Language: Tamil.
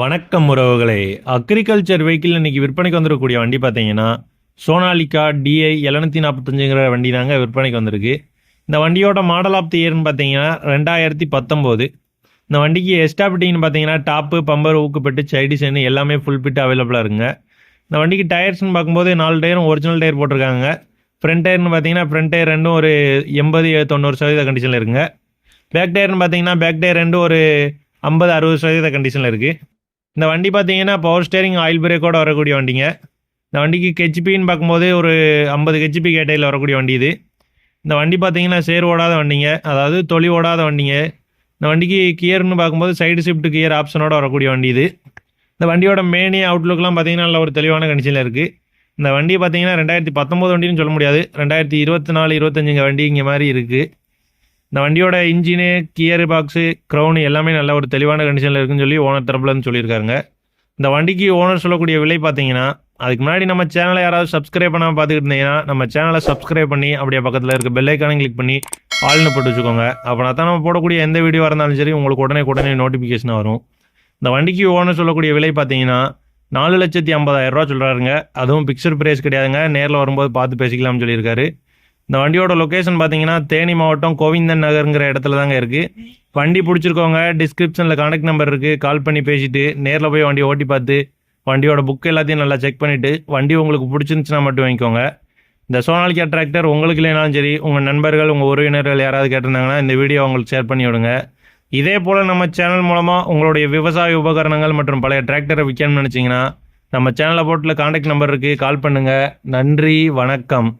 வணக்கம் உறவுகளே. அக்ரிகல்ச்சர் வெஹிக்கிள் இன்னைக்கு விற்பனைக்கு வந்துடக்கூடிய வண்டி பார்த்தீங்கன்னா சோனாலிகா டிஐ எழுநூத்தி நாற்பத்தஞ்சுங்கிற வண்டி தாங்க விற்பனைக்கு வந்திருக்கு. இந்த வண்டியோட மாடல் ஆஃப் தி இயர்னு பார்த்தீங்கன்னா ரெண்டாயிரத்தி பத்தொம்போது. இந்த வண்டிக்கு எஸ்டாபிட்டிங்னு பார்த்தீங்கன்னா டாப்பு பம்பர் ஊக்குப்பட்டு சைடிசன் எல்லாமே ஃபுல் பிட் அவைலபிளாக இருங்க இந்த வண்டிக்கு டயர்ஸ்னு பார்க்கும்போது நாலு டயரும் ஒரிஜினல் டயர் போட்டிருக்காங்க. ஃப்ரண்ட் டயர்னு பார்த்தீங்கன்னா ஃப்ரண்ட் டயர் ரெண்டும் ஒரு எண்பது தொண்ணூறு சதவீத கண்டிஷனில் இருக்குங்க. பேக் டயர்னு பார்த்தீங்கன்னா பேக் டயர் ரெண்டும் ஒரு ஐம்பது அறுபது சதவீத கண்டிஷனில் இருக்குது இந்த வண்டி பார்த்தீங்கன்னா பவர் ஸ்டேரிங் ஆயில் பிரேக்கோட வரக்கூடிய வண்டிங்க. இந்த வண்டிக்கு ஹெச்பின்னு பார்க்கும்போது ஒரு ஐம்பது ஹெச்பி கேட்டையில் வரக்கூடிய வண்டி இது. இந்த வண்டி பார்த்தீங்கன்னா சேர் ஓடாத வண்டிங்க. அதாவது தொழி ஓடாத வண்டிங்க. இந்த வண்டிக்கு கியர்னு பார்க்கும்போது சைடு ஷிஃப்ட் கியர் ஆப்ஷனோட வரக்கூடிய வண்டி இது. இந்த வண்டியோட மேனி அவுட்லுக்லாம் பார்த்தீங்கன்னா நல்ல ஒரு தெளிவான கண்டிஷனில் இருக்குது இந்த வண்டி பார்த்தீங்கன்னா ரெண்டாயிரத்தி பத்தொம்போது வண்டின்னு சொல்ல முடியாது. ரெண்டாயிரத்தி இருபத்தி நாலு இருபத்தஞ்சுங்க வண்டி இங்கே மாதிரி இருக்குது இந்த வண்டியோட இன்ஜினு கியர் பாக்ஸு க்ரௌனு எல்லாமே நல்ல ஒரு தெளிவான கண்டிஷனில் இருக்குன்னு சொல்லி ஓனர் தரப்புலன்னு சொல்லியிருக்காருங்க. இந்த வண்டிக்கு ஓனர் சொல்லக்கூடிய விலை பார்த்தீங்கன்னா அதுக்கு முன்னாடி நம்ம சேனலை யாராவது சப்ஸ்கிரைப் பண்ணாமல் பார்த்துக்கிட்டு இருந்தீங்கன்னா நம்ம சேனலை சப்ஸ்கிரைப் பண்ணி அப்படியே பக்கத்தில் இருக்க பெல் கிளிக் பண்ணி ஆள்னு போட்டு வச்சுக்கோங்க. அப்படின்னா தான் நம்ம போடக்கூடிய எந்த வீடியோ இருந்தாலும் சரி உங்களுக்கு உடனே உடனே நோட்டிஃபிகேஷன் வரும். இந்த வண்டிக்கு ஓனர் சொல்லக்கூடிய விலை பார்த்தீங்கன்னா நாலு லட்சத்தி ஐம்பதாயிரரூவா சொல்கிறாருங்க அதுவும் பிக்சர் ப்ரைஸ் கிடையாதுங்க. நேரில் வரும்போது பார்த்து பேசிக்கலாம்னு சொல்லியிருக்காரு. இந்த வண்டியோட லொக்கேஷன் பார்த்தீங்கன்னா தேனி மாவட்டம் கோவிந்தன் நகருங்கிற இடத்துல தாங்க இருக்குது வண்டி பிடிச்சிருக்கவங்க டிஸ்கிரிப்ஷனில் கான்டாக்ட் நம்பர் இருக்குது கால் பண்ணி பேசிவிட்டு நேரில் போய் வண்டியை ஓட்டி பார்த்து வண்டியோட புக் எல்லாத்தையும் நல்லா செக் பண்ணிவிட்டு வண்டி உங்களுக்கு பிடிச்சிருந்துச்சுன்னா மட்டும் வாங்கிக்கோங்க. இந்த சோனாலிக்கா டிராக்டர் உங்களுக்கு இல்லைனாலும் சரி உங்கள் நண்பர்கள் உங்கள் உறவினர்கள் யாராவது கேட்டிருந்தாங்கன்னா இந்த வீடியோ உங்களுக்கு ஷேர் பண்ணி விடுங்க. இதே போல் நம்ம சேனல் மூலமாக உங்களுடைய விவசாய உபகரணங்கள் மற்றும் பழைய டிராக்டரை விற்கணும்னு நினச்சிங்கன்னா நம்ம சேனலை போட்டில் கான்டாக்ட் நம்பர் இருக்குது கால் பண்ணுங்கள் நன்றி வணக்கம்.